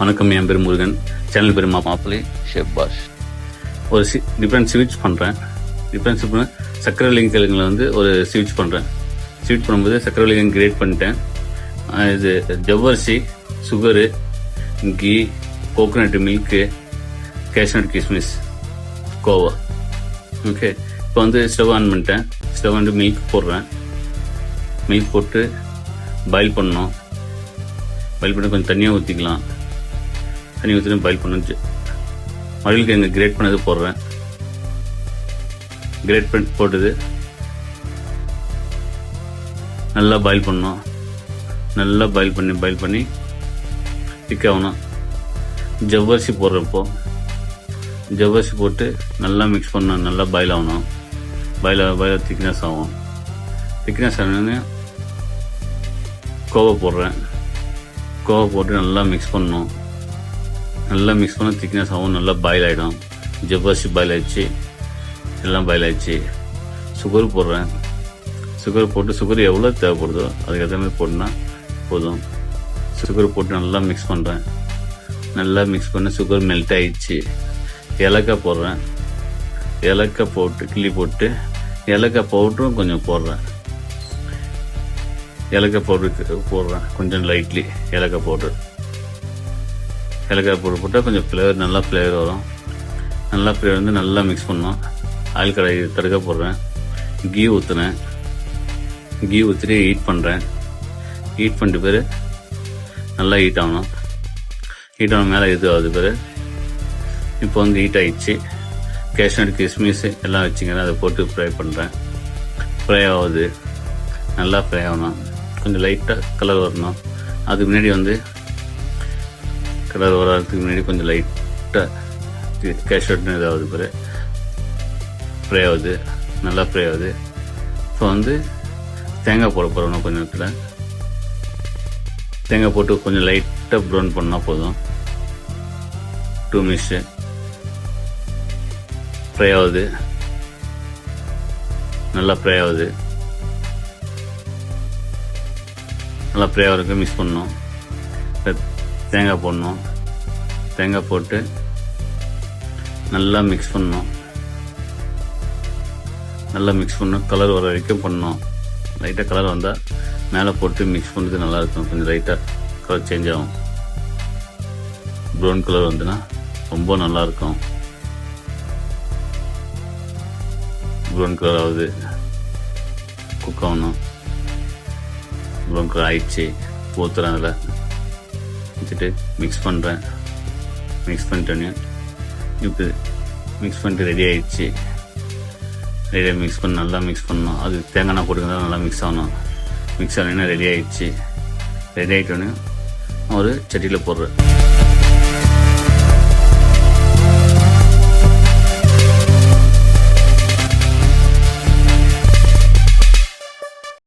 வணக்கம் என் பேர் முருகன். சேனல் பெருமா மா மாப்பிள்ளை ஒரு சி டிஃப்ரெண்ட் ஸ்விட்ச் பண்ணுறேன் டிஃப்ரெண்ட் பண்ண சக்கரவள்ளிங்க கிழங்குல வந்து ஒரு ஸ்விட்ச் பண்ணுறேன் ஸ்வீட் பண்ணும்போது சக்கரை லிங்கம் கிரியேட் பண்ணிட்டேன். இது ஜவ்வரிசி sugar ghee coconut milk cashewnut கிஸ்மிஸ் கோவா. ஓகே இப்போ வந்து ஸ்டவ் ஆன் பண்ணிட்டேன். ஸ்டவ் வந்து மில்க் போடுறேன். மில்க் போட்டு பாயில் பண்ணணும். பாயில் பண்ணி கொஞ்சம் தண்ணியாக ஊற்றிக்கலாம் தனி ஊற்றிட்டு பாயில் பண்ணுச்சு. மறுபடியும் எங்கள் கிரேட் பண்ணது போடுறேன். கிரேட் பண்ணி போட்டுது. நல்லா பாயில் பண்ணோம். நல்லா பாயில் பண்ணி பாயில் பண்ணி திக் ஆகணும். ஜவ்வரிசி போடுறப்போ ஜவ்வரிசி போட்டு நல்லா மிக்ஸ் பண்ணணும் நல்லா பாயில் ஆகணும். பாயில் பாயில் திக்னஸ் ஆகும். திக்னஸ் ஆனோடனே கோவா போடுறேன். கோவை போட்டு நல்லா மிக்ஸ் பண்ணணும் நல்லா மிக்ஸ் பண்ண திக்னஸ் ஆகும் நல்லா பாயில் ஆகிடும் ஜவ்வரிசி பாயில் ஆகிடுச்சு எல்லாம் பாயில் ஆகிடுச்சு சுகர் போடுறேன். சுகர் போட்டு சுகர் எவ்வளோ தேவைப்படுதோ அதுக்கு ஏற்ற மாதிரி போட்டுனா போதும். சுகர் போட்டு நல்லா மிக்ஸ் பண்ணுறேன் நல்லா மிக்ஸ் பண்ண சுகர் மெல்ட் ஆகிடுச்சு ஏலக்காய் போடுறேன். ஏலக்காய் போட்டு கிள்ளி போட்டு ஏலக்காய் பவுடரும் கொஞ்சம் போடுறேன். ஏலக்காய் பவுடருக்கு போடுறேன். கொஞ்சம் லைட்லி ஏலக்காய் பவுடர் ஏலக்காய் போட்டு போட்டால் கொஞ்சம் ஃப்ளேவர் நல்லா ஃப்ளேவர் வரும். நல்லா ஃப்ளேவர் வந்து நல்லா மிக்ஸ் பண்ணோம் ஆயில் கடை தடுக்க போடுறேன். கீ ஊற்றுனேன் கீ ஊற்றிட்டு ஹீட் பண்ணுறேன் ஹீட் பண்ணிட்டு பேர் நல்லா ஹீட் ஆகணும். ஹீட் ஆன மேலே இது ஆகுது பேர். இப்போ வந்து ஹீட் ஆகிடுச்சு கேஷ்நட் கிஸ்மிஸ் எல்லாம் வச்சுக்கிறேன். அதை போட்டு ஃப்ரை பண்ணுறேன் ஃப்ரை ஆகுது. நல்லா ஃப்ரை ஆகணும். கொஞ்சம் லைட்டாக கலர் வரணும். அதுக்கு முன்னாடி வந்து கலர் வர்றதுக்கு முன்னாடி கொஞ்சம் லைட்டாக அவுட்னு இதாகுது பிற ஃப்ரை ஆகுது. நல்லா ஃப்ரை ஆகுது. இப்போ வந்து தேங்காய் போட போகிறோம் கொஞ்சம் நேரத்தில். தேங்காய் போட்டு கொஞ்சம் லைட்டாக ப்ரௌன் பண்ணால் போதும். டூ மினிட்ஸு ஃப்ரை ஆகுது. நல்லா ஃப்ரை ஆகுது. நல்லா ஃப்ரை ஆகிறதுக்கு மிஸ் பண்ணோம். தேங்காய் போடணும். தேங்காய் போட்டு நல்லா மிக்ஸ் பண்ணணும். நல்லா மிக்ஸ் பண்ணணும். கலர் வர வரைக்கும் பண்ணணும். லைட்டாக கலர் வந்தால் மேலே போட்டு மிக்ஸ் பண்ணுறது நல்லா இருக்கும் கொஞ்சம் லைட்டாக கலர் சேஞ்ச் ஆகும். ப்ரௌன் கலர் வந்துன்னா ரொம்ப நல்லா இருக்கும் ப்ரௌன் கலர் ஆகுது. குக் ஆகணும். ப்ரௌன் கலர் ஆயிடுச்சு. ஊற்றுறேன் அதில் வச்சுட்டு மிக்ஸ் பண்ணுறேன் மிக்ஸ் பண்ணிட்டோன்னே இப்போ மிக்ஸ் பண்ணிட்டு ரெடி ஆகிடுச்சு ரெடியாக மிக்ஸ் பண்ணி நல்லா மிக்ஸ் பண்ணணும். அது தேங்காய் எண்ணெய் நல்லா மிக்ஸ் ஆகணும். மிக்ஸ் ஆனோன்னா ரெடி ஆகிடுச்சு ரெடி ஆகிட்டோன்னே ஒரு சட்டியில் போடுறேன்.